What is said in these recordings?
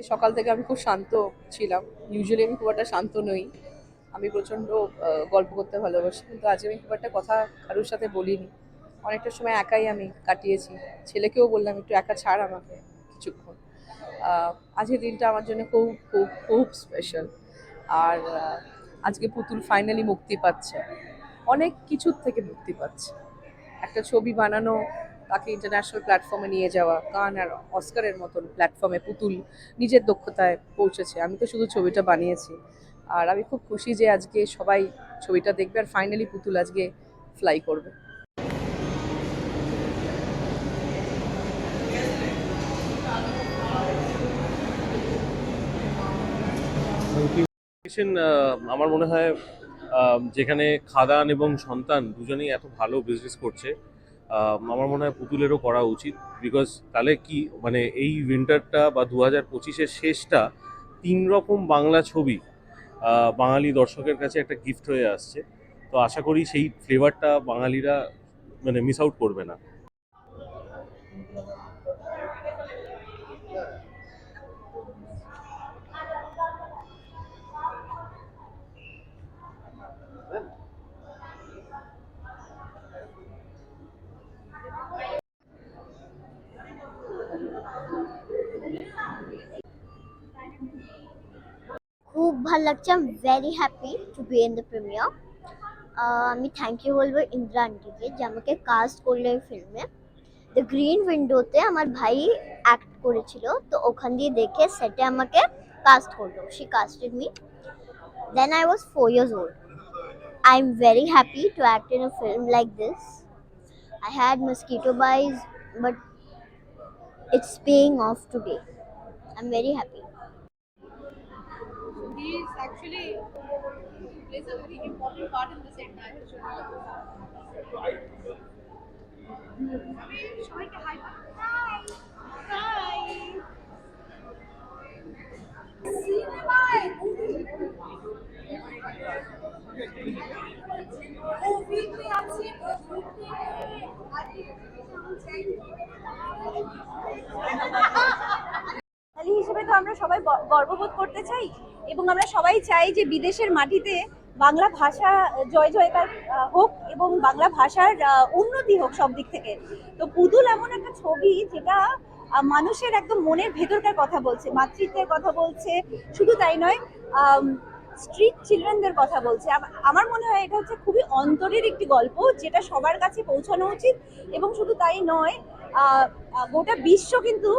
আজকে সকাল থেকে আমি খুব শান্ত ছিলাম। ইউজুয়ালি আমি খুব একটা শান্ত নই। আমি প্রচণ্ড গল্প করতে ভালোবাসি। কিন্তু আজ আমি খুব একটা কথা কারোর সাথে বলিনি। অনেকটা সময় একাই আমি কাটিয়েছি। ছেলেকেও বললাম, একটু একা ছাড় আমাকে কিছুক্ষণ। আজকের দিনটা আমার জন্য খুব খুব খুব স্পেশাল আর আজকে পুতুল ফাইনালি মুক্তি পাচ্ছে। অনেক কিছুর থেকে মুক্তি পাচ্ছে। একটা ছবি বানানো তাকে ইন্টারন্যাশনাল প্ল্যাটফর্মে নিয়ে যাওয়া, কান আর অস্কারের মতন প্ল্যাটফর্মে পুতুল নিজের দক্ষতায় পৌঁছেছে। আমি তো শুধু ছবিটা বানিয়েছি। আর আমি খুব খুশি যে আজকে সবাই ছবিটা দেখবে আর ফাইনালি পুতুল আজকে ফ্লাই করবে। আমার মনে হয় যেখানে খাদান এবং সন্তান দুজনেই এত ভালো বিজনেস করছে আমার মনে হয় পুতুলেরও করা উচিত। বিকজ তাহলে কি মানে এই উইন্টারটা বা দু হাজার পঁচিশের শেষটা তিন রকম বাংলা ছবি বাঙালি দর্শকের কাছে একটা গিফট হয়ে আসছে। তো আশা করি সেই ফ্লেভারটা বাঙালিরা মানে মিস আউট করবে না। ভালো লাগছে I am very happy to be in the premiere আমি থ্যাংক ইউ বলব ইন্দ্রা আন্টিকে যে আমাকে কাস্ট করল এই ফিল্মে দ্য গ্রিন উইন্ডোতে আমার ভাই অ্যাক্ট করেছিল তো ওখান দিয়ে দেখে সেটে আমাকে কাস্ট করল she casted me then I was four years old I am very happy to act in a film like this I had mosquito bites, but it's paying off today. I'm very happy. He is actually plays a very important part in this entire show. Hi. Hi. আমরা সবাই গর্ববোধ করতে চাই এবং আমরা সবাই চাই যে বিদেশের মাটিতে বাংলা ভাষা জয় জয়কার হোক এবং বাংলা ভাষার উন্নতি হোক সব দিক থেকে। তো পুতুল এমন একটা ছবি যেটা মানুষের একদম মনের ভেতরকার কথা বলছে, মাতৃত্বের কথা বলছে, শুধু তাই নয় স্ট্রিট চিলড্রেনদের কথা বলছে। আমার মনে হয় এটা হচ্ছে খুবই অন্তরের একটি গল্প যেটা সবার কাছে পৌঁছানো উচিত এবং শুধু তাই নয় গোটা বিশ্ব কিন্তু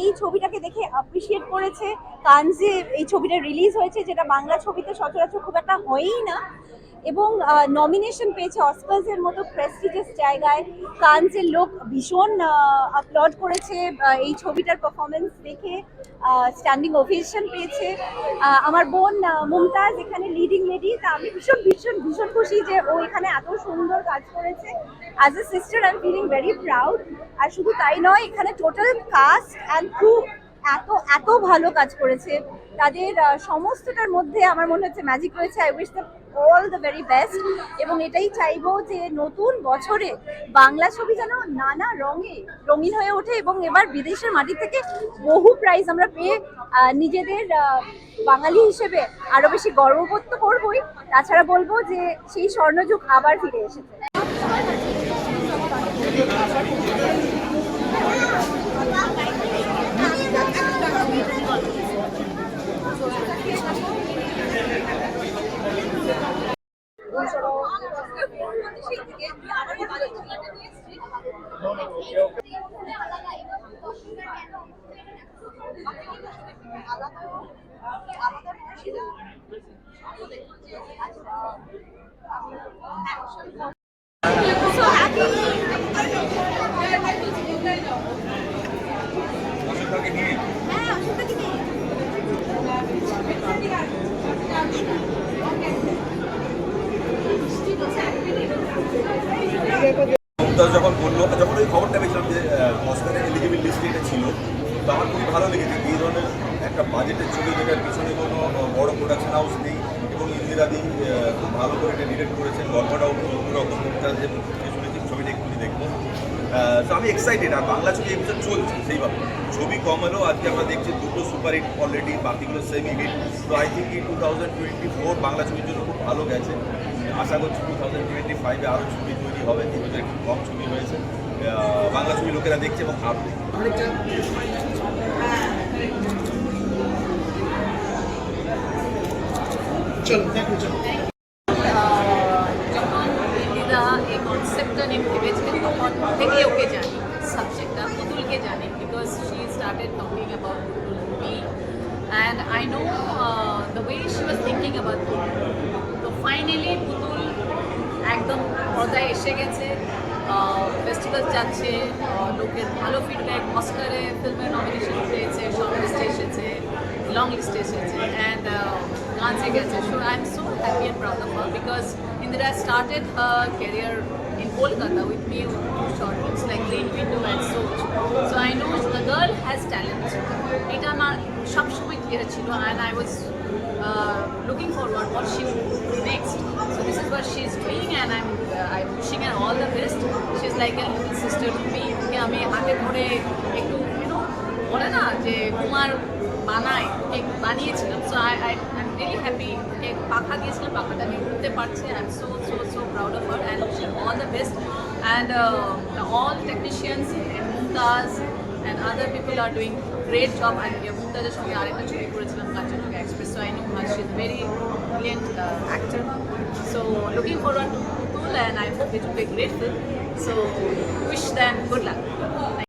এই ছবিটাকে দেখে অ্যাপ্রিসিয়েট করেছে। কানজে এই ছবিটা রিলিজ হয়েছে, যেটা বাংলা ছবিতে সচরাচর খুব একটা হয়ই না। এবং নমিনেশন পেয়েছে অস্কার্সের মতো প্রেস্টিজিয়াস জায়গায়। কানজের লোক ভীষণ আপলোড করেছে এই ছবিটার পারফরমেন্স দেখে স্ট্যান্ডিং ওভেশন পেয়েছে। আমার বোন মুমতাজ, এখানে লিডিং লেডি তা আমি ভীষণ ভীষণ ভীষণ খুশি যে ও এখানে এত সুন্দর কাজ করেছে। As a sister I am feeling very proud আর শুধু তাই নয়, এখানে টোটাল কাস্ট অ্যান্ড ক্রু এত এত ভালো কাজ করেছে। তাদের সমস্তটার মধ্যে আমার মনে হচ্ছে ম্যাজিক রয়েছে। I wish the all the very best এবং এটাই চাইব যে নতুন বছরে বাংলা ছবি যেন নানা রঙে রঙিন হয়ে ওঠে এবং এবার বিদেশের মাটি থেকে বহু প্রাইজ আমরা পেয়ে নিজেদের বাঙালি হিসেবে আরও বেশি গর্ববোধ তো করবোই। তাছাড়া বলব যে সেই স্বর্ণযুগ আবার ফিরে এসেছে। বলল যখন ওই খবরটা পেয়েছিলাম যে অস্কারের এলিজিবল লিস্টে এটা ছিল তো আমার খুবই ভালো লেগেছে এই ধরনের একটা বাজেটের ছবি যেটার পিছনে কোনো বড় প্রোডাকশন হাউস নেই এবং ইন্দিরাদি খুব ভালো করে এটা ডিরেক্ট করেছেন। গল্পটাও মুমতাজের পেছনে যে ছবিটা একটু দেখব। তো আমি এক্সাইটেড আর বাংলা ছবি বছর চলছে সেইভাবে ছবি কম হলেও আজকে আমরা দেখছি দুটো সুপার হিট অলরেডি বাকিগুলো সেমি হিট তো I think two thousand twenty four Bangla ছবির জন্য খুব ভালো গেছে। আশা করছি টু থাউজেন্ড টোয়েন্টি ফাইভে আরও ছবি তৈরি হবে এই বছর একটু কম ছবি হয়েছে। বাংলা ছবি লোকেরা দেখছে এবং ভাববে যখন দিদা এই কনসেপ্টটা নিয়ে ভেবেছিলেন তখন থেকে ওকে জানি সাবজেক্টটা পুতুলকে জানি because she started talking about Putul me and I know the way she thinking about তো ফাইনালি পুতুল একদম পর্দায় এসে গেছে। ফেস্টিভ্যাল যাচ্ছে লোকের ভালো ফিডব্যাক অস্কারে ফিল্মের নমিনেশন পেয়েছে শর্ট লিস্টে এসেছে লং লিস্টে এসেছে অ্যান্ড গাছে গেছে so I am so happy and proud of her because Indira started her career in Kolkata with me short films, like Green Window and Soch. So, I know the girl has talent. এটা আমার সবসময় clear ছিল, and I was uh, looking forward what she would do next. So this is what she's doing and I'm uh, I'm wishing her all the best. She's like a little sister to me. ওকে আমি হাতে ধরে একটু you know বলে না যে কুমার বানায় cake বানিয়েছিলাম so I I I am really happy cake পাখা দিয়েছিলাম পাখাটা আমি উঠতে পারছি I am so so so proud of her and all the best and all technicians Mumtaz and other people are doing great job and মুমতাজের সঙ্গে আরেকটা ছবি করেছিলাম I know her. She's a very brilliant uh, actor. So looking forward to Tula and I hope it will be great film. So wish them good luck.